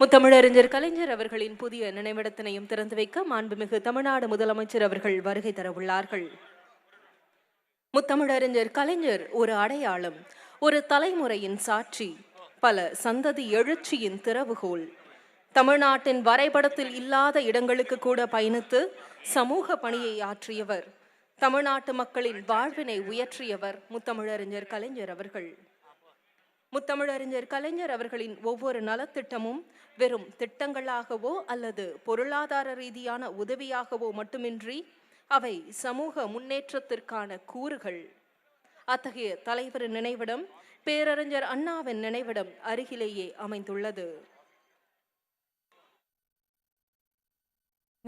முத்தமிழறிஞர் கலைஞர் அவர்களின் புதிய நினைவிடத்தினையும் திறந்து வைக்க மாண்புமிகு தமிழ்நாடு முதலமைச்சர் அவர்கள் வருகை தரவுள்ளார்கள் முத்தமிழறிஞர் கலைஞர் ஒரு அடையாளம் ஒரு தலைமுறையின் சாட்சி பல சந்ததி எழுச்சியின் திறவுகோல். தமிழ்நாட்டின் வரைபடத்தில் இல்லாத இடங்களுக்கு கூட பயணித்து சமூக பணியை ஆற்றியவர் தமிழ்நாட்டு மக்களின் வாழ்வினை உயற்றியவர் முத்தமிழறிஞர் கலைஞர் அவர்கள். முத்தமிழறிஞர் கலைஞர் அவர்களின் ஒவ்வொரு நலத்திட்டமும் வெறும் திட்டங்களாகவோ அல்லது பொருளாதார ரீதியான உதவியாகவோ மட்டுமின்றி அவை சமூக முன்னேற்றத்திற்கான கூறுகள். அத்தகைய தலைவரின் நினைவிடம் பேரறிஞர் அண்ணாவின் நினைவிடம் அருகிலேயே அமைந்துள்ளது.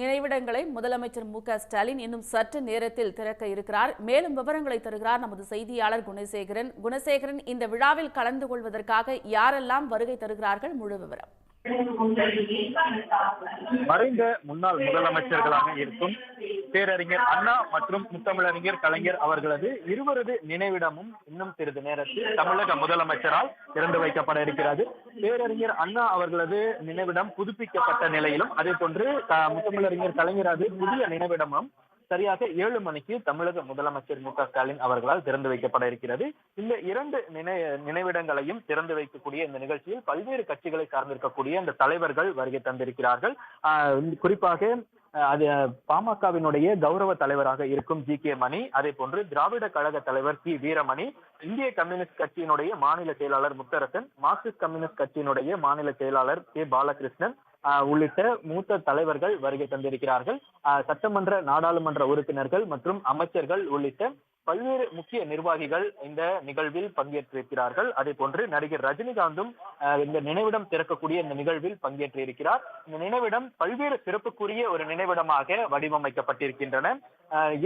நினைவிடங்களை முதலமைச்சர் மு க ஸ்டாலின் இன்னும் சற்று நேரத்தில் திறக்க இருக்கிறார். மேலும் விவரங்களை தருகிறார் நமது செய்தியாளர் குணசேகரன். குணசேகரன் இந்த விழாவில் கலந்து கொள்வதற்காக யாரெல்லாம் வருகை தருகிறார்கள்? முழு விவரம். மறைந்த முன்னாள் முதலமைச்சர்களாக இருக்கும் பேரறிஞர் அண்ணா மற்றும் முத்தமிழறிஞர் கலைஞர் அவர்களது இருவரது நினைவிடமும் இன்னும் சிறிது நேரத்தில் தமிழக முதலமைச்சரால் திறந்து வைக்கப்பட இருக்கிறது. பேரறிஞர் அண்ணா அவர்களது நினைவிடம் புதுப்பிக்கப்பட்ட நிலையிலும் அதே போன்று முத்தமிழறிஞர் கலைஞரது புதிய நினைவிடமும் சரியாக ஏழு மணிக்கு தமிழக முதலமைச்சர் மு க ஸ்டாலின் அவர்களால் திறந்து வைக்கப்பட இருக்கிறது. இந்த இரண்டு நினை நினைவிடங்களையும் திறந்து வைக்கக்கூடிய இந்த நிகழ்ச்சியில் பல்வேறு கட்சிகளை சார்ந்திருக்கக்கூடிய இந்த தலைவர்கள் வருகை தந்திருக்கிறார்கள். ஆஹ் குறிப்பாக அது பாமகவினுடைய கௌரவ தலைவராக இருக்கும் ஜி கே மணி அதே போன்று திராவிட கழக தலைவர் பி வீரமணி இந்திய கம்யூனிஸ்ட் கட்சியினுடைய மாநில செயலாளர் முத்தரசன் மார்க்சிஸ்ட் கம்யூனிஸ்ட் கட்சியினுடைய மாநில செயலாளர் கே பாலகிருஷ்ணன் உள்ளிட்ட மூத்த தலைவர்கள் வருகை தந்திருக்கிறார்கள். ஆஹ், சட்டமன்ற நாடாளுமன்ற உறுப்பினர்கள் மற்றும் அமைச்சர்கள் உள்ளிட்ட பல்வேறு முக்கிய நிர்வாகிகள் இந்த நிகழ்வில் பங்கேற்றிருக்கிறார்கள். அதே போன்று நடிகர் ரஜினிகாந்தும் இந்த நினைவிடம் திறக்கக்கூடிய இந்த நிகழ்வில் பங்கேற்றிருக்கிறார். இந்த நினைவிடம் பல்வேறு சிறப்புக்குரிய ஒரு நினைவிடமாக வடிவமைக்கப்பட்டிருக்கின்றன.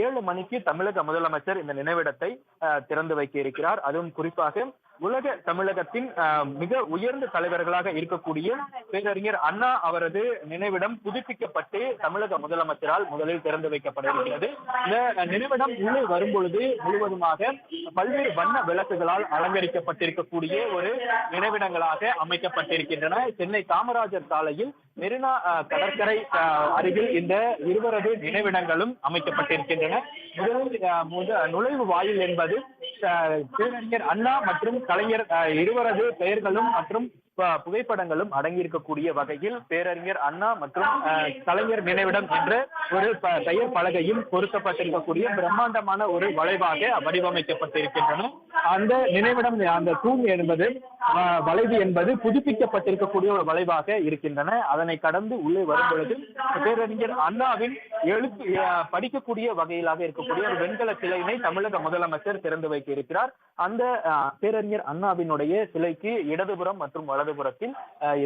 ஏழு மணிக்கு தமிழக முதலமைச்சர் இந்த நினைவிடத்தை திறந்து வைக்க இருக்கிறார் அதுவும் குறிப்பாக உலக தமிழகத்தின் மிக உயர்ந்த தலைவர்களாக இருக்கக்கூடிய பேரறிஞர் அண்ணா அவரது நினைவிடம் புதுப்பிக்கப்பட்டு தமிழக முதலமைச்சரால் முதலில் திறந்து வைக்கப்பட இருக்கிறது. இந்த நினைவிடம் உள்ளே வரும்பொழுது முழுவதுமாக பல்வேறு வண்ண விளக்குகளால் அலங்கரிக்கப்பட்டிருக்கக்கூடிய ஒரு நினைவிடங்களாக அமைக்கப்பட்டிருக்கின்றன. சென்னை காமராஜர் சாலையில் மெரினா கடற்கரை அருகில் இந்த இருவரது நினைவிடங்களும் அமைக்கப்பட்டிருக்கின்றன. முதலில் நுழைவு வாயில் என்பது பேரறிஞர் அண்ணா மற்றும் கலைஞர் இருவரது பெயர்களும் மற்றும் புகைப்படங்களும் அடங்கியிருக்கக்கூடிய வகையில் பேரறிஞர் அண்ணா மற்றும் கலைஞர் நினைவிடம் என்ற ஒரு பெயர் பலகையும் பொருத்தப்பட்டிருக்கக்கூடிய பிரம்மாண்டமான ஒரு வளைவாக வடிவமைக்கப்பட்டிருக்கின்றன. அந்த நினைவிடம் அந்த தூண் என்பது வளைவு என்பது புதுப்பிக்கப்பட்டிருக்கக்கூடிய ஒரு வளைவாக இருக்கின்றன. அதனை கடந்து உள்ளே வரும் பொழுது பேரறிஞர் அண்ணாவின் எழுத்து படிக்கக்கூடிய வகையிலாக இருக்கக்கூடிய ஒரு வெண்கல சிலையினை தமிழக முதலமைச்சர் திறந்து வைக்க இருக்கிறார் அந்த பேரறிஞர் அண்ணாவினுடைய சிலைக்கு இடதுபுறம் மற்றும் வலது வலதுபுறத்தில் ஆஹ்,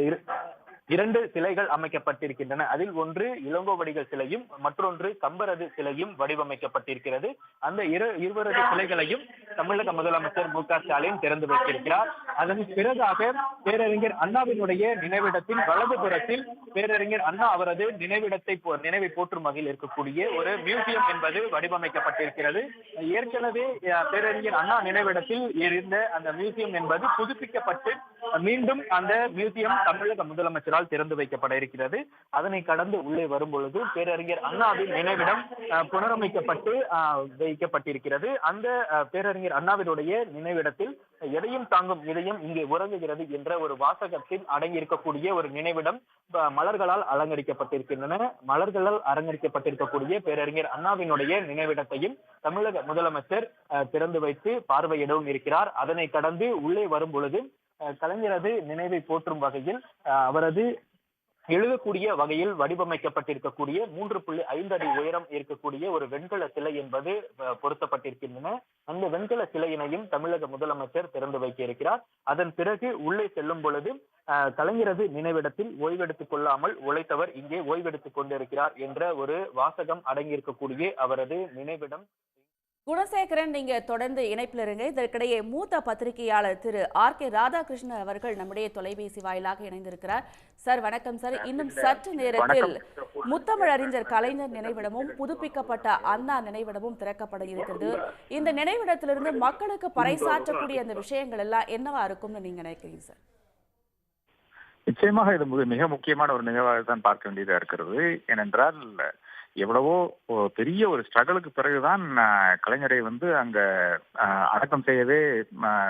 இரண்டு சிலைகள் அமைக்கப்பட்டிருக்கின்றன. அதில் ஒன்று இளங்கோவடிகள் சிலையும் மற்றொன்று கம்பரது சிலையும் வடிவமைக்கப்பட்டிருக்கிறது. அந்த இரு இருவரது சிலைகளையும் தமிழக முதலமைச்சர் மு க ஸ்டாலின் திறந்து வைத்திருக்கிறார். அதன் பிறகாக பேரறிஞர் அண்ணாவினுடைய நினைவிடத்தின் வலதுபுறத்தில் பேரறிஞர் அண்ணா அவரது நினைவிடத்தை நினைவை போற்றும் வகையில் இருக்கக்கூடிய ஒரு மியூசியம் என்பது வடிவமைக்கப்பட்டிருக்கிறது. ஏற்கனவே பேரறிஞர் அண்ணா நினைவிடத்தில் இருந்த அந்த மியூசியம் என்பது புதுப்பிக்கப்பட்டு மீண்டும் அந்த மியூசியம் தமிழக முதலமைச்சரால் திறந்து வைக்கப்பட இருக்கிறது. அதனை கடந்து உள்ளே வரும் பொழுது பேரறிஞர் அண்ணாவின் நினைவிடம் புனரமைக்கப்பட்டு வைக்கப்பட்டிருக்கிறது. அந்த பேரறிஞர் அண்ணாவினுடைய நினைவிடத்தில் எதையும் தாங்கும் இதயம் இங்கே உறங்குகிறது என்ற ஒரு வாசகத்தில் அடங்கியிருக்கக்கூடிய ஒரு நினைவிடம் மலர்களால் அலங்கரிக்கப்பட்டிருக்கின்றன. மலர்களால் அலங்கரிக்கப்பட்டிருக்கக்கூடிய பேரறிஞர் அண்ணாவினுடைய நினைவிடத்தையும் தமிழக முதலமைச்சர் திறந்து வைத்து பார்வையிடவும் இருக்கிறார். அதனை கடந்து உள்ளே வரும் பொழுது கலைஞரது நினைவை போற்றும் வகையில் அவரது எழுதக்கூடிய வகையில் வடிவமைக்கப்பட்டிருக்கக்கூடிய மூன்று புள்ளி ஐந்து அடி உயரம் இருக்கக்கூடிய ஒரு வெண்கல சிலை என்பது பொருத்தப்பட்டிருக்கின்றன. அந்த வெண்கல சிலையினையும் தமிழக முதலமைச்சர் திறந்து வைக்க இருக்கிறார் அதன் பிறகு உள்ளே செல்லும் பொழுது கலைஞரது நினைவிடத்தில் ஓய்வெடுத்துக் கொள்ளாமல் உழைத்தவர் இங்கே ஓய்வெடுத்துக் கொண்டிருக்கிறார் என்ற ஒரு வாசகம் அடங்கியிருக்கக்கூடிய அவரது நினைவிடம் குணசேகரன் நீங்க தொடர்ந்து இணைப்பில் இருங்க. இதற்கிடையே மூத்த பத்திரிகையாளர் திரு ஆர். கே. ராதாகிருஷ்ணன் அவர்கள் நம்முடைய தொலைபேசி வாயிலாக இணைந்திருக்கிறார். சார் வணக்கம் சார். இன்னும் சற்று நேரத்தில் முத்தமிழ் அறிஞர் கலைஞர் நினைவிடமும் புதுப்பிக்கப்பட்ட அண்ணா நினைவிடமும் திறக்கப்பட இருக்கிறது. இந்த நினைவிடத்திலிருந்து மக்களுக்கு பறைசாற்றக்கூடிய அந்த விஷயங்கள் எல்லாம் என்னவா இருக்கும்னு நீங்க நினைக்கிறீங்க சார்? நிச்சயமாக இது மிக- மிக முக்கியமான ஒரு நிகழ்வாக தான் பார்க்க வேண்டியதா இருக்கிறது. ஏனென்றால் எவ்வளவோ பெரிய ஒரு ஸ்ட்ரகிளுக்கு பிறகுதான் கலைஞரை வந்து அங்க அடக்கம் செய்யவே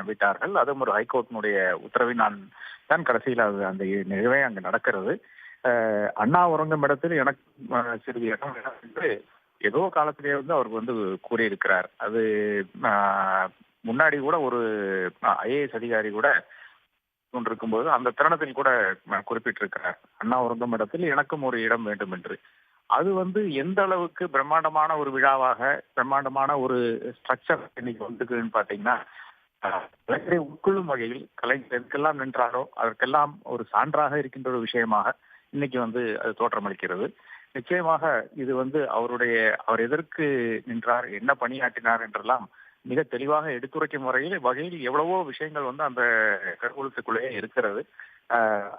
விட்டார்கள். அதுவும் ஒரு ஹைகோர்ட்டினுடைய உத்தரவினால் தான் கடைசியில் அது அந்த நிகழ்வே அங்க நடக்கிறது. அண்ணா உறங்கும் இடத்தில் எனக்கு சிறிது இடம் வேணும் என்று ஏதோ காலத்திலேயே வந்து அவர் வந்து கூறியிருக்கிறார். அது முன்னாடி கூட ஒரு ஐஏஎஸ் அதிகாரி கூட கொண்டிருக்கும்போது அந்த தருணத்தில் கூட குறிப்பிட்டிருக்கிறார். அண்ணா உறங்கும் இடத்தில் எனக்கும் ஒரு இடம் வேண்டும் என்று. அது வந்து எந்த அளவுக்கு பிரம்மாண்டமான ஒரு விழாவாக பிரம்மாண்டமான ஒரு ஸ்ட்ரக்சர் இன்னைக்கு வந்துக்குன்னு பாத்தீங்கன்னா கலைஞரை உட்கொள்ளும் வகையில் கலைஞர் எதுக்கெல்லாம் நின்றாரோ அதற்கெல்லாம் ஒரு சான்றாக இருக்கின்ற ஒரு விஷயமாக இன்னைக்கு வந்து அது தோற்றமளிக்கிறது. நிச்சயமாக இது வந்து அவருடைய அவர் எதற்கு நின்றார் என்ன பணியாற்றினார் என்றெல்லாம் மிக தெளிவாக எடுத்துரைக்கும் வரையில் வகையில் எவ்வளவோ விஷயங்கள் வந்து அந்த கருவூலத்துக்குள்ளேயே இருக்கிறது.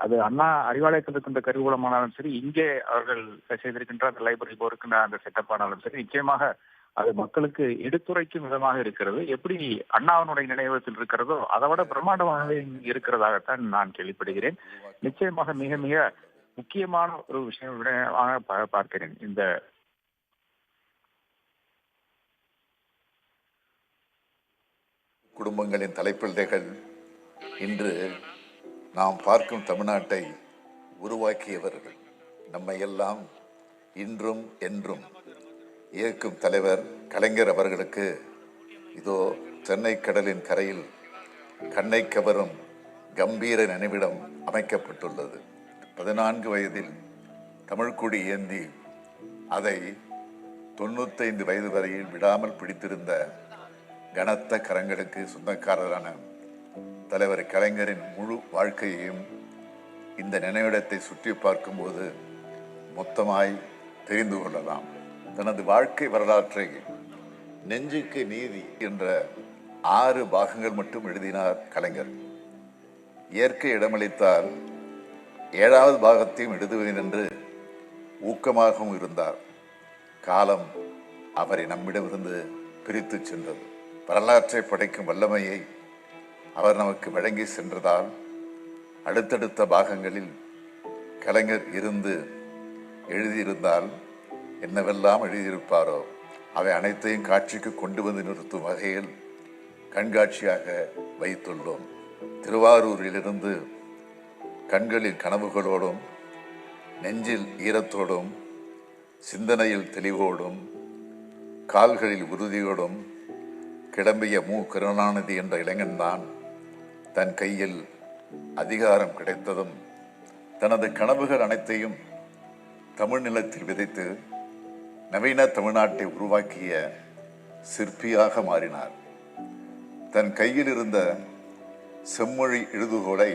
அது அண்ணா அறிவாலயத்தில் இருக்கின்ற கருவூலமானாலும் சரி இங்கே அவர்கள் செய்திருக்கின்ற அந்த லைப்ரரி போருக்கின்ற அந்த செட்டப் ஆனாலும் சரி நிச்சயமாக அது மக்களுக்கு எடுத்துரைக்கும் விதமாக இருக்கிறது. எப்படி அண்ணாவினுடைய நினைவகத்தில் இருக்கிறதோ அதை விட பிரம்மாண்டமாகவே இருக்கிறதாகத்தான் நான் கேள்விப்படுகிறேன். நிச்சயமாக மிக மிக முக்கியமான ஒரு விஷயம் பார்க்கிறேன். இந்த குடும்பங்களின் தலைப்பிள்ளைகள் இன்று நாம் பார்க்கும் தமிழ்நாட்டை உருவாக்கியவர்கள் நம்மை எல்லாம் இன்றும் என்றும் இயக்கும் தலைவர் கலைஞர் அவர்களுக்கு இதோ சென்னை கடலின் கரையில் கண்ணை கவரும் கம்பீர நினைவிடம் அமைக்கப்பட்டுள்ளது. பதினான்கு வயதில் தமிழ்க்குடி ஏந்தி அதை தொண்ணூத்தைந்து வயது வரையில் விடாமல் பிடித்திருந்த கனத்த கரங்களுக்கு சொந்தக்காரரான தலைவர் கலைஞரின் முழு வாழ்க்கையையும் இந்த நினைவிடத்தை சுற்றி பார்க்கும்போது மொத்தமாய் தெரிந்து கொள்ளலாம். தனது வாழ்க்கை வரலாற்றை நெஞ்சுக்கு நீதி என்ற ஆறு பாகங்கள் மட்டும் எழுதினார் கலைஞர். இயற்கை இடமளித்தால் ஏழாவது பாகத்தையும் எழுதுவேன் என்று ஊக்கமாகவும் இருந்தார். காலம் அவரை நம்மிடமிருந்து பிரித்து சென்றது. வரலாற்றை படைக்கும் வல்லமையை அவர் நமக்கு வழங்கி சென்றதால் அடுத்தடுத்த பாகங்களில் கலைஞர் இருந்து எழுதியிருந்தால் என்னவெல்லாம் எழுதியிருப்பாரோ அவை அனைத்தையும் காட்சிக்கு கொண்டு வந்து நிறுத்தும் வகையில் கண்காட்சியாக வைத்துள்ளோம். திருவாரூரிலிருந்து கண்களில் கனவுகளோடும் நெஞ்சில் ஈரத்தோடும் சிந்தனையில் தெளிவோடும் கால்களில் உறுதியோடும் கிளம்பிய மு. கருணாநிதி என்ற இளைஞன்தான் தன் கையில் அதிகாரம் கிடைத்ததும் தனது கனவுகள் அனைத்தையும் தமிழ் நிலத்தில் விதைத்து நவீன தமிழ்நாட்டை உருவாக்கிய சிற்பியாக மாறினார். தன் கையில் இருந்த செம்மொழி எழுதுகோலை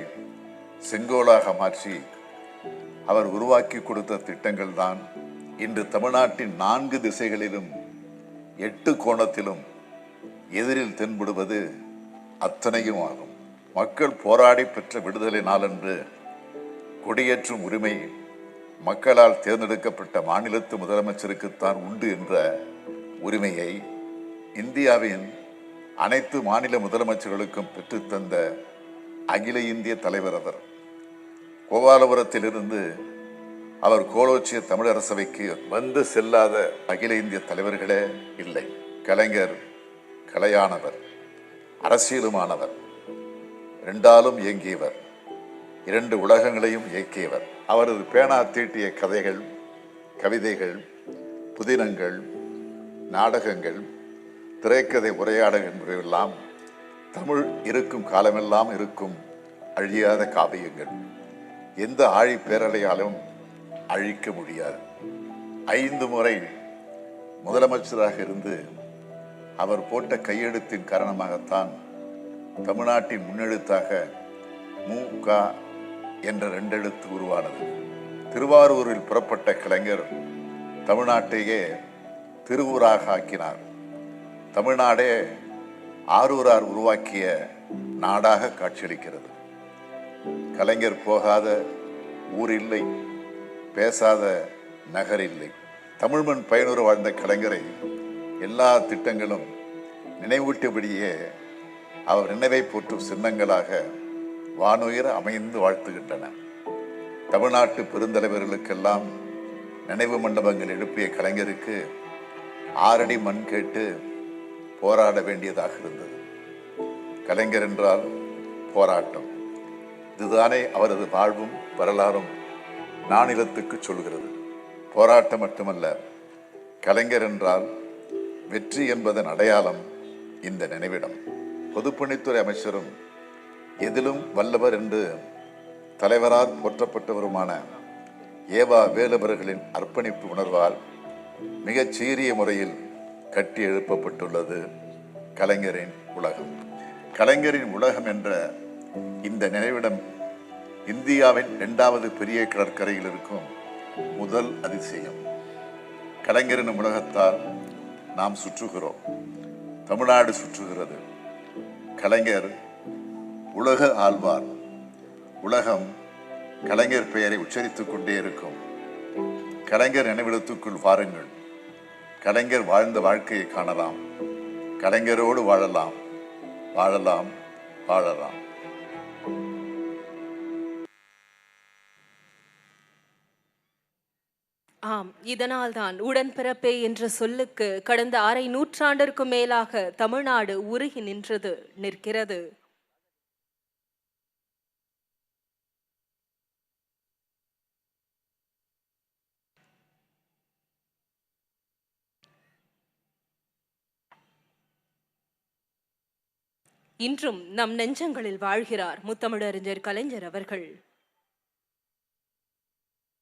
செங்கோலாக மாற்றி அவர் உருவாக்கி கொடுத்த திட்டங்கள் தான் இன்று தமிழ்நாட்டின் நான்கு திசைகளிலும் எட்டு கோணத்திலும் எதிரில் தென்படுவது அத்தனையும் ஆகும். மக்கள் போராடி பெற்ற விடுதலை நாளன்று கொடியேற்றும் உரிமை மக்களால் தேர்ந்தெடுக்கப்பட்ட மாநிலத்து முதலமைச்சருக்குத்தான் உண்டு என்ற உரிமையை இந்தியாவின் அனைத்து மாநில முதலமைச்சர்களுக்கும் பெற்றுத்தந்த அகில இந்திய தலைவர் அவர். கோபாலபுரத்திலிருந்து அவர் கோலோச்சிய தமிழரசவைக்கு வந்து செல்லாத அகில இந்திய தலைவர்களே இல்லை. கலைஞர் கலையானவர் அரசியலுமானவர். ரெண்டாலும் இயங்கியவர். இரண்டு உலகங்களையும் இயக்கியவர். அவரது பேனா தீட்டிய கதைகள் கவிதைகள் புதினங்கள் நாடகங்கள் திரைக்கதை உரையாடல் என்பவையெல்லாம் தமிழ் இருக்கும் காலமெல்லாம் இருக்கும் அழியாத காவியங்கள். எந்த ஆழி பேரலையாலும் அழிக்க முடியாது. ஐந்து முறை முதலமைச்சராக இருந்து அவர் போட்ட கையெழுத்தின் காரணமாகத்தான் தமிழ்நாட்டின் முன்னெழுத்தாக மு க என்ற ரெண்டெழுத்து உருவானது. திருவாரூரில் புறப்பட்ட கலைஞர் தமிழ்நாட்டையே திருவூராக ஆக்கினார். தமிழ்நாடே ஆரூரார் உருவாக்கிய நாடாக காட்சியளிக்கிறது. கலைஞர் போகாத ஊர் இல்லை பேசாத நகர் இல்லை. தமிழ்மண் பயனுறு வாழ்ந்த கலைஞரை எல்லா திட்டங்களும் நினைவூட்டபடியே அவர் நினைவை போற்றும் சின்னங்களாக வானுயர அமைந்து வாழ்த்துகின்றன. தமிழ்நாட்டு பெருந்தலைவர்களுக்கெல்லாம் நினைவு மண்டபங்கள் எழுப்பிய கலைஞருக்கு ஆறடி மண் கேட்டு போராட வேண்டியதாக இருந்தது. கலைஞர் என்றால் போராட்டம். இதுதானே அவரது வாழ்வும் வரலாறும் நானிலத்துக்கு சொல்கிறது. போராட்டம் மட்டுமல்ல கலைஞர் என்றால் வெற்றி என்பதன் அடையாளம் இந்த நினைவிடம். பொதுப்பணித்துறை அமைச்சரும் எதிலும் வல்லவர் என்று தலைவரால் போற்றப்பட்டவருமான ஏவா வேலுவர்களின் அர்ப்பணிப்பு உணர்வால் மிகச் சீரிய முறையில் கட்டி எழுப்பப்பட்டுள்ளது கலைஞரின் உலகம். கலைஞரின் உலகம் என்ற இந்த நினைவிடம் இந்தியாவின் இரண்டாவது பெரிய கடற்கரையில் இருக்கும் முதல் அதிசயம். கலைஞரின் உலகத்தால் நாம் சுற்றுகிறோம். தமிழ்நாடு சுற்றுகிறது. கலைஞர் உலக ஆழ்வார். உலகம் கலைஞர் பெயரை உச்சரித்துக் கொண்டே இருக்கும். கலைஞர் நினைவிடத்துக்குள் வாருங்கள். கலைஞர் வாழ்ந்த வாழ்க்கையை காணலாம். கலைஞரோடு வாழலாம். வாழலாம் வாழலாம். ஆம் இதனால்தான் உடன்பிறப்பே என்ற சொல்லுக்கு கடந்த அரை நூற்றாண்டிற்கும் மேலாக தமிழ்நாடு உருகி நின்றது நிற்கிறது. இன்றும் நம் நெஞ்சங்களில் வாழ்கிறார் முத்தமிழறிஞர் கலைஞர் அவர்கள்.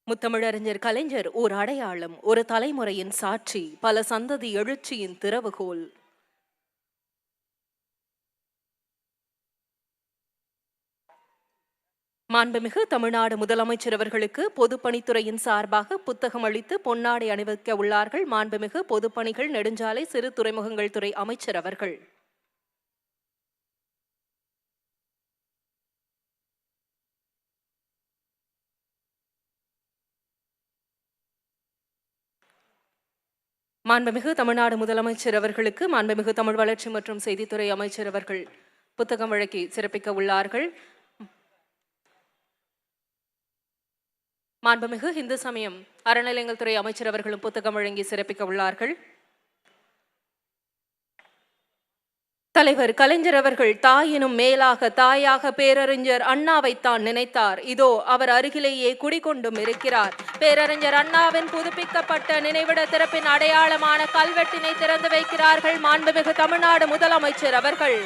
முத்தமிழறிஞர் கலைஞர் ஓர் அடையாளம் ஒரு தலைமுறையின் சாட்சி பல சந்ததி எழுச்சியின் திறவுகோல். மாண்புமிகு தமிழ்நாடு முதலமைச்சர் அவர்களுக்கு பொதுப்பணித்துறையின் சார்பாக புத்தகம் அளித்து பொன்னாடை அணிவிக்க உள்ளார்கள் மாண்புமிகு பொதுப்பணிகள் நெடுஞ்சாலை சிறு துறைமுகங்கள் துறை அமைச்சர் அவர்கள். மாண்புமிகு தமிழ்நாடு முதலமைச்சர் அவர்களுக்கு மாண்புமிகு தமிழ் வளர்ச்சி மற்றும் செய்தித்துறை அமைச்சர் அவர்கள் புத்தகம் வழங்கி சிறப்பிக்க உள்ளார்கள். மாண்புமிகு இந்து சமயம் அறநிலையங்கள் துறை அமைச்சர் அவர்களும் புத்தகம் வழங்கி சிறப்பிக்க உள்ளார்கள். தலைவர் கலைஞர் அவர்கள் தாயினும் மேலாக தாயாக பேரறிஞர் அண்ணாவைத்தான் நினைத்தார். இதோ அவர் அருகிலேயே குடிகொண்டும் இருக்கிறார். பேரறிஞர் அண்ணாவின் புதுப்பிக்கப்பட்ட நினைவிட திறப்பின் அடையாளமான கல்வெட்டினை திறந்து வைக்கிறார்கள் மாண்புமிகு தமிழ்நாடு முதலமைச்சர் அவர்கள்.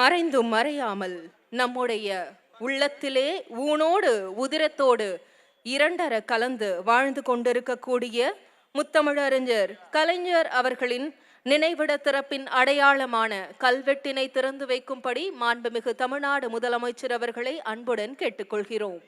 மறைந்தும் மறையாமல் நம்முடைய உள்ளத்திலே ஊனோடு உதிரத்தோடு இரண்டர கலந்து வாழ்ந்து கொண்டிருக்கக்கூடிய முத்தமிழறிஞர் கலைஞர் அவர்களின் நினைவிட திறப்பின் அடையாளமான கல்வெட்டினை திறந்து வைக்கும்படி மாண்புமிகு தமிழ்நாடு முதலமைச்சர் அவர்களை அன்புடன் கேட்டுக்கொள்கிறோம்.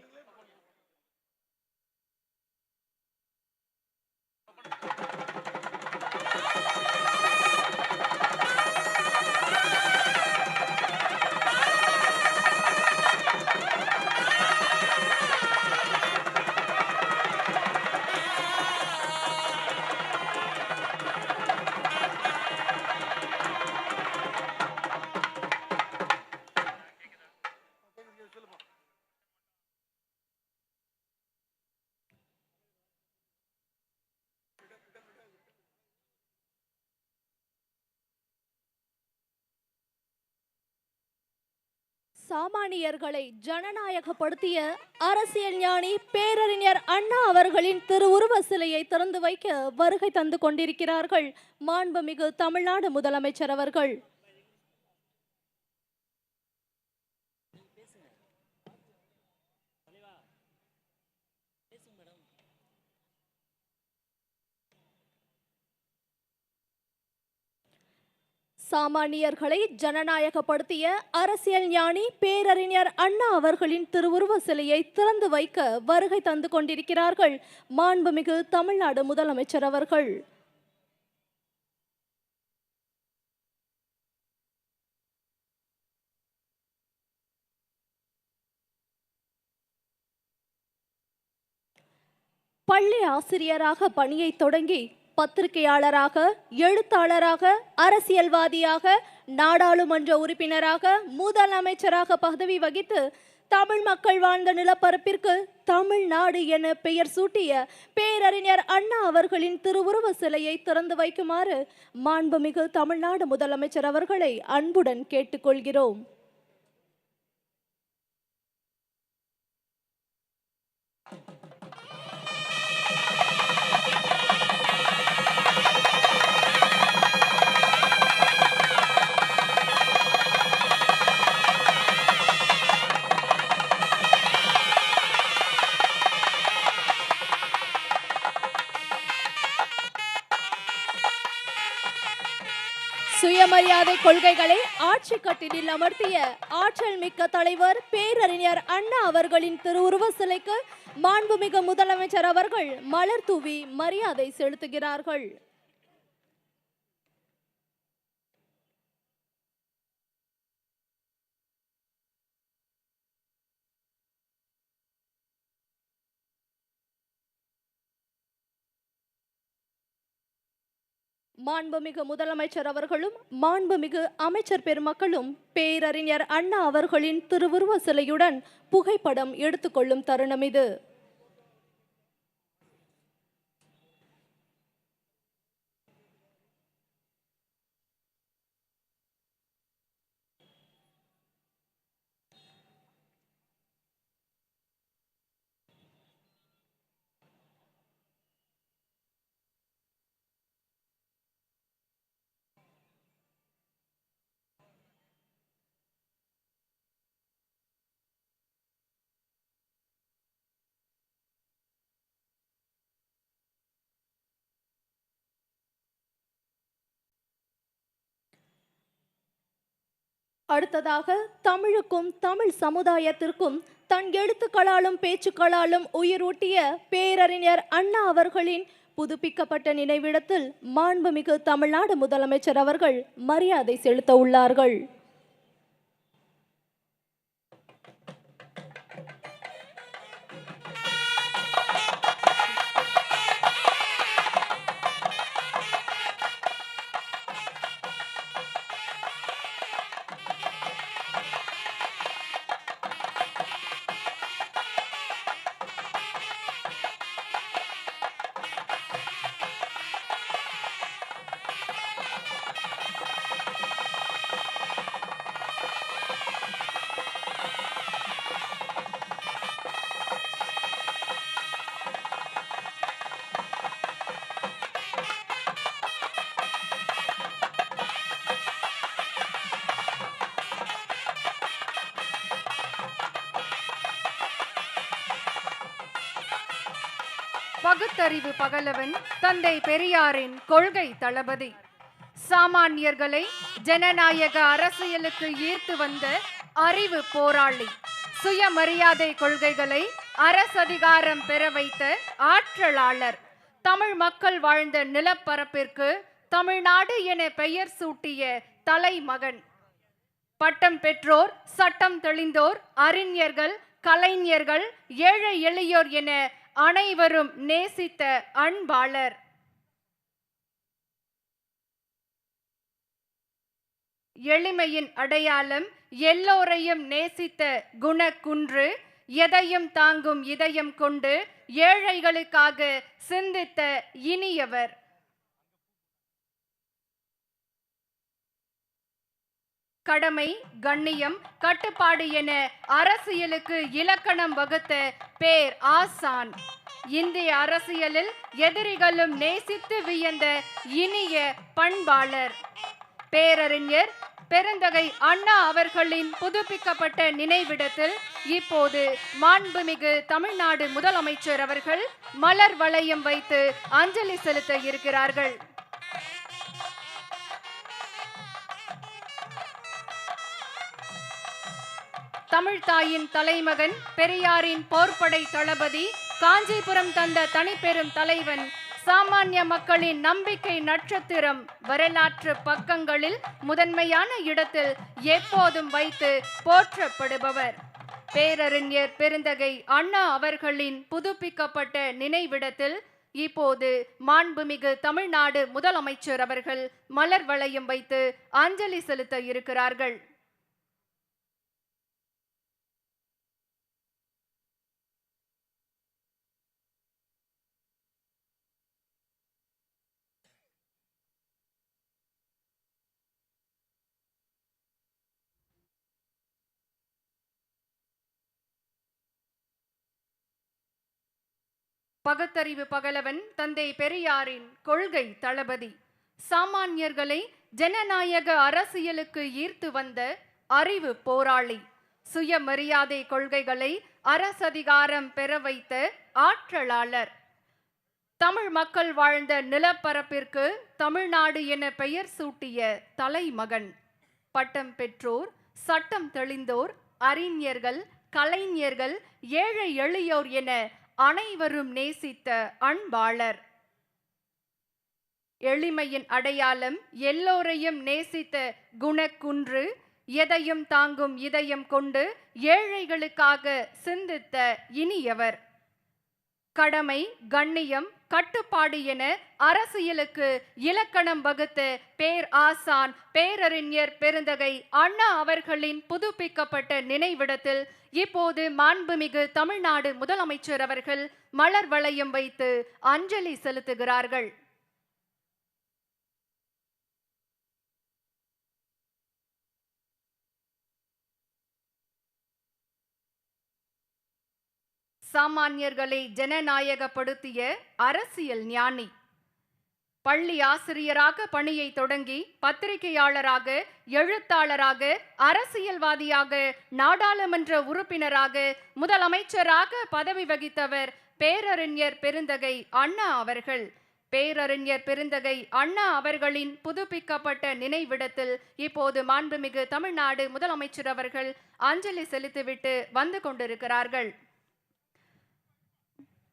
சாமானியர்களை ஜனநாயகப்படுத்திய அரசியல் ஞானி பேரறிஞர் அண்ணா அவர்களின் திருவுருவ சிலையை திறந்து வைக்க வருகை தந்து கொண்டிருக்கிறார்கள். மாண்புமிகு தமிழ்நாடு முதலமைச்சர் அவர்கள். சாமானியர்களை ஜனநாயகப்படுத்திய அரசியல் ஞானி பேரறிஞர் அண்ணா அவர்களின் திருவுருவ சிலையை திறந்து வைக்க வருகை தந்து கொண்டிருக்கிறார்கள் மாண்புமிகு தமிழ்நாடு முதலமைச்சர் அவர்கள். பள்ளி ஆசிரியராக பணியை தொடங்கி பத்திரிகையாளராக எழுத்தாளராக அரசியல்வாதியாக நாடாளுமன்ற உறுப்பினராக முதலமைச்சராக பதவி வகித்து தமிழ் மக்கள் வாழ்ந்த நிலப்பரப்பிற்கு தமிழ்நாடு என பெயர் சூட்டிய பேரறிஞர் அண்ணா அவர்களின் திருவுருவ சிலையை திறந்து வைக்குமாறு மாண்புமிகு தமிழ்நாடு முதலமைச்சர் அவர்களை அன்புடன் கேட்டுக்கொள்கிறோம். கொள்கைகளை ஆட்சி கட்டிலில் அமர்த்திய ஆற்றல் மிக்க தலைவர் பேரறிஞர் அண்ணா அவர்களின் திருவுருவ சிலைக்கு மாண்புமிகு முதலமைச்சர் அவர்கள் மலர் தூவி மரியாதை செலுத்துகிறார்கள். மாண்புமிகு முதலமைச்சர் அவர்களும் மாண்புமிகு அமைச்சர் பெருமக்களும் பேரறிஞர் அண்ணா அவர்களின் திருவுருவ சிலையுடன் புகைப்படம் எடுத்துக்கொள்ளும் தருணம் இது. அடுத்ததாக தமிழுக்கும் தமிழ் சமுதாயத்திற்கும் தன் எழுத்துக்களாலும் பேச்சுக்களாலும் உயிரூட்டிய பேரறிஞர் அண்ணா அவர்களின் புதுப்பிக்கப்பட்ட நினைவிடத்தில் மாண்புமிகு தமிழ்நாடு முதலமைச்சர் அவர்கள் மரியாதை செலுத்த உள்ளார்கள். பகுத்தறிவு பகலவன் தந்தை பெரியாரின் கொள்கை தளபதி. சாமானியர்களை ஜனநாயக அரசியலுக்கு ஈர்த்து வந்த அறிவு போராளி. சுயமரியாதை கொள்கைகளை அரசதிகாரம் பெற வைத்த ஆற்றலாளர். தமிழ் மக்கள் வாழ்ந்த நிலப்பரப்பிற்கு தமிழ்நாடு என பெயர் சூட்டிய தலைமகன். பட்டம் பெற்றோர் சட்டம் தெளிந்தோர் அறிஞர்கள் கலைஞர்கள் ஏழை எளியோர் என அனைவரும் நேசித்த அன்பாளர். எளிமையின் அடையாளம் எல்லோரையும் நேசித்த குணக்குன்று எதையும் தாங்கும் இதயம் கொண்டு ஏழைகளுக்காக சிந்தித்த இனியவர். கடமை கண்ணியம் கட்டுப்பாடு என அரசியலுக்கு இலக்கணம் வகுத்த பேர் ஆசான். இந்திய அரசியலில் எதிரிகளும் நேசித்து வியந்த இனிய பண்பாளர். பேரறிஞர் பெருந்தகை அண்ணா அவர்களின் புதுப்பிக்கப்பட்ட நினைவிடத்தில் இப்போது மாண்புமிகு தமிழ்நாடு முதலமைச்சர் அவர்கள் மலர் வளையம் வைத்து அஞ்சலி செலுத்த இருக்கிறார்கள். தமிழ்தாயின் தலைமகன் பெரியாரின் போர்ப்படை தளபதி காஞ்சிபுரம் தந்த தனிப்பெரும் தலைவன் சாமானிய மக்களின் நம்பிக்கை நட்சத்திரம் வரலாற்று பக்கங்களில் முதன்மையான இடத்தில் எப்போதும் வைத்து போற்றப்படுபவர். பேரறிஞர் பெருந்தகை அண்ணா அவர்களின் புதுப்பிக்கப்பட்ட நினைவிடத்தில் இப்போது மாண்புமிகு தமிழ்நாடு முதலமைச்சர் அவர்கள் மலர் வளையம் வைத்து அஞ்சலி செலுத்த இருக்கிறார்கள். பகத்தறிவு பகலவன் தந்தை பெரியாரின் கொள்கை தளபதி. சாமானியர்களை ஜனநாயக அரசியலுக்கு ஈர்த்து வந்த அறிவு போராளி. சுயமரியாதை கொள்கைகளை அரசதிகாரம் பெற வைத்த ஆற்றலாளர். தமிழ் மக்கள் வாழ்ந்த நிலப்பரப்பிற்கு தமிழ்நாடு என பெயர் சூட்டிய தலைமகன். பட்டம் பெற்றோர் சட்டம் தெளிந்தோர் அறிஞர்கள் கலைஞர்கள் ஏழை எளியோர் என அனைவரும் நேசித்த அன்பாளர். எளிமையின் அடையாளம் எல்லோரையும் நேசித்த குணக்குன்று எதையும் தாங்கும் இதயம் கொண்டு ஏழைகளுக்காக சிந்தித்த இனியவர். கடமை கண்ணியம் கட்டுப்பாடு என அரசியலுக்கு இலக்கணம் வகுத்த பேர் ஆசான் பேரறிஞர் பெருந்தகை அண்ணா அவர்களின் புதுப்பிக்கப்பட்ட நினைவிடத்தில் இப்போது மாண்புமிகு தமிழ்நாடு முதலமைச்சர் அவர்கள் மலர் வளையம் வைத்து அஞ்சலி செலுத்துகிறார்கள். சாமானியர்களை ஜனநாயகப்படுத்திய அரசியல் ஞானி. பள்ளி ஆசிரியராக பணியை தொடங்கி பத்திரிகையாளராக எழுத்தாளராக அரசியல்வாதியாக நாடாளுமன்ற உறுப்பினராக முதலமைச்சராக பதவி வகித்தவர் பேரறிஞர் பெருந்தகை அண்ணா அவர்கள். பேரறிஞர் பெருந்தகை அண்ணா அவர்களின் புதுப்பிக்கப்பட்ட நினைவிடத்தில் இப்போது மாண்புமிகு தமிழ்நாடு முதலமைச்சர் அவர்கள் அஞ்சலி செலுத்திவிட்டு வந்து கொண்டிருக்கிறார்கள்.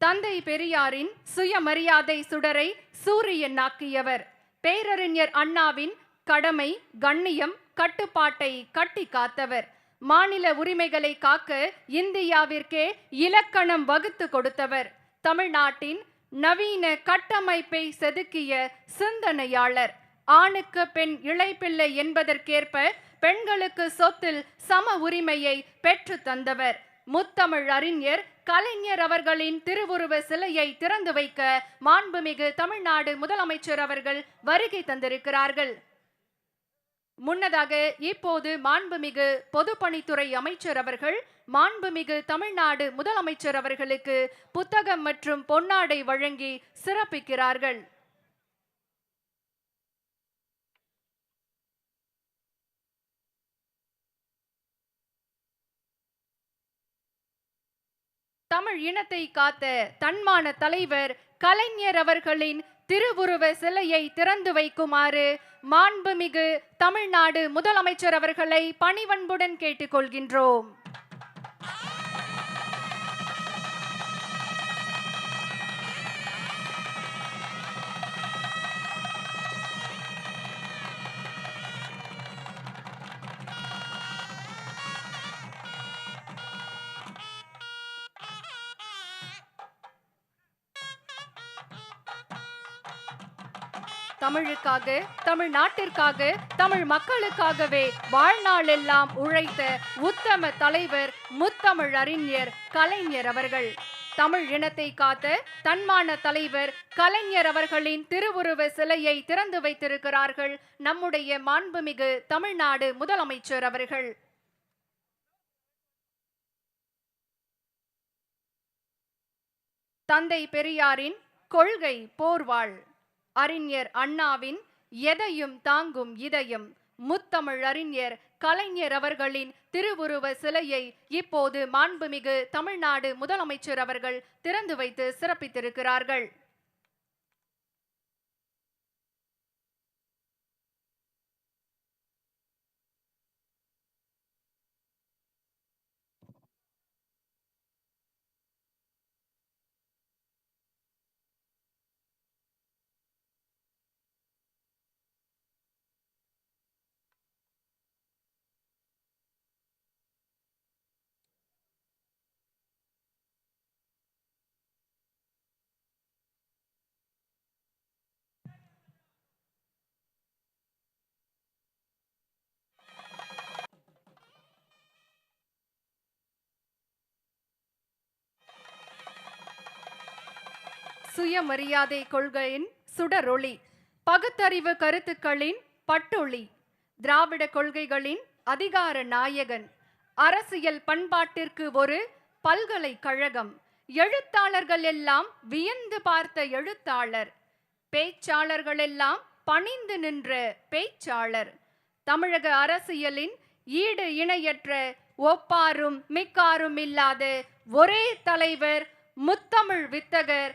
தந்தை பெரியாரின் சுயமரியாதை சுடரை சூரியனாக்கியவர். பேரறிஞர் அண்ணாவின் கடமை கண்ணியம் கட்டுப்பாட்டை கட்டி காத்தவர். மாநில உரிமைகளை காக்க இந்தியாவிற்கே இலக்கணம் வகுத்து கொடுத்தவர். தமிழ்நாட்டின் நவீன கட்டமைப்பை செதுக்கிய சிந்தனையாளர். ஆணுக்கு பெண் இழைப்பிள்ளை என்பதற்கேற்ப பெண்களுக்கு சொத்தில் சம உரிமையை பெற்று தந்தவர். முத்தமிழ் அறிஞர் கலைஞர் அவர்களின் திருவுருவ சிலையை திறந்து வைக்க மாண்புமிகு தமிழ்நாடு முதலமைச்சர் அவர்கள் வருகை தந்திருக்கிறார்கள். முன்னதாக இப்போது மாண்புமிகு பொதுப்பணித்துறை அமைச்சர் அவர்கள் மாண்புமிகு தமிழ்நாடு முதலமைச்சர் அவர்களுக்கு புத்தகம் மற்றும் பொன்னாடை வழங்கி சிறப்பிக்கிறார்கள். தமிழ் இனத்தை காத்த தன்மான தலைவர் கலைஞர் அவர்களின் திருவுருவ சிலையை திறந்து வைக்குமாறு மாண்புமிகு தமிழ்நாடு முதலமைச்சர் அவர்களை பணிவன்புடன் கேட்டுக்கொள்கின்றோம். தமிழுக்காக தமிழ் நாட்டிற்காக தமிழ் மக்களுக்காகவே வாழ்நாளெல்லாம் உழைத்த உத்தம தலைவர் முத்தமிழ் அறிஞர் கலைஞர் அவர்கள். தமிழ் இனத்தை காத்த தன்மான தலைவர் கலைஞர் அவர்களின் திருவுருவ சிலையை திறந்து வைத்திருக்கிறார்கள் நம்முடைய மாண்புமிகு தமிழ்நாடு முதலமைச்சர் அவர்கள். தந்தை பெரியாரின் கொள்கை போர்வாள். அறிஞர் அண்ணாவின் எதையும் தாங்கும் இதயம் முத்தமிழ் அறிஞர் கலைஞர் அவர்களின் திருவுருவ சிலையை இப்போது மாண்புமிகு தமிழ்நாடு முதலமைச்சர் அவர்கள் திறந்து வைத்து சிறப்பித்திருக்கிறார்கள். சுயமரியாதை கொள்கையின் சுடரொளி பகுத்தறிவு கருத்துக்களின் பட்டொளி திராவிட கொள்கைகளின் அதிகார நாயகன் அரசியல் பண்பாட்டிற்கு ஒரு பல்கலைக்கழகம் எழுத்தாளர்கள் எல்லாம் வியந்து பார்த்த எழுத்தாளர் பேச்சாளர்கள் எல்லாம் பணிந்து நின்ற பேச்சாளர் தமிழக அரசியலின் ஈடு இணையற்ற ஒப்பாரும் மிக்காரும் இல்லாத ஒரே தலைவர் முத்தமிழ் வித்தகர்